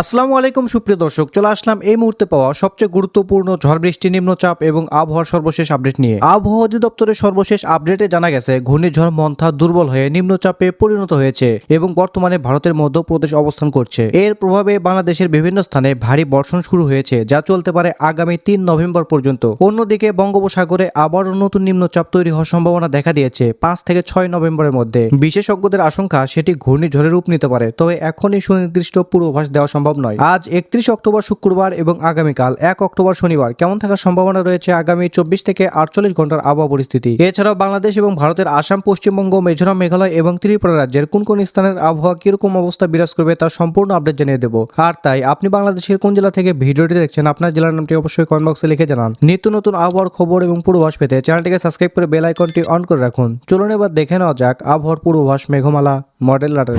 আসসালামু আলাইকুম, সুপ্রিয় দর্শক। চলে আসলাম এই মুহূর্তে পাওয়া সবচেয়ে গুরুত্বপূর্ণ ঝড় বৃষ্টি নিম্নচাপ এবং আবহাওয়ার সর্বশেষ আপডেট নিয়ে। আবহাওয়া অধিদপ্তরের সর্বশেষ আপডেটে জানা গেছে, ঘূর্ণিঝড় মন্থা দুর্বল হয়ে নিম্নচাপে পরিণত হয়েছে এবং বর্তমানে ভারতের মধ্যপ্রদেশ অবস্থান করছে। এর প্রভাবে বাংলাদেশের বিভিন্ন স্থানে ভারী বর্ষণ শুরু হয়েছে, যা চলতে পারে আগামী তিন নভেম্বর পর্যন্ত। অন্যদিকে বঙ্গোপসাগরে আবারও নতুন নিম্নচাপ তৈরি হওয়ার সম্ভাবনা দেখা দিয়েছে পাঁচ থেকে ছয় নভেম্বরের মধ্যে। বিশেষজ্ঞদের আশঙ্কা, সেটি ঘূর্ণিঝড়ের রূপ নিতে পারে, তবে এখনই সুনির্দিষ্ট পূর্বাভাস দেওয়া সম্ভব নয়। আজ একত্রিশ অক্টোবর শুক্রবার এবং আগামীকাল এক অক্টোবর শনিবার। কেমন থাকার সম্ভাবনা রয়েছে আগামী চব্বিশ থেকে আটচল্লিশ ঘণ্টার আবহাওয়া পরিস্থিতি? এছাড়াও বাংলাদেশ এবং ভারতের আসাম, পশ্চিমবঙ্গ, মিজোরাম, মেঘালয় এবং ত্রিপুরা রাজ্যের কোন কোন স্থানের আবহাওয়া কীরকম অবস্থা বিরাজ করবে তার সম্পূর্ণ আপডেট জানিয়ে দেবো। আর তাই আপনি বাংলাদেশের কোন জেলা থেকে ভিডিওটি দেখছেন আপনার জেলার নামটি অবশ্যই কমেন্ট বক্সে লিখে জানান। নিত্য নতুন আবহাওয়ার খবর এবং পূর্বাভাস পেতে চ্যানেলটিকে সাবস্ক্রাইব করে বেল আইকনটি অন করে রাখুন। চলুন এবার দেখে নেওয়া যাক আবহাওয়ার পূর্বাভাস, মেঘমালা, মডেল রাডার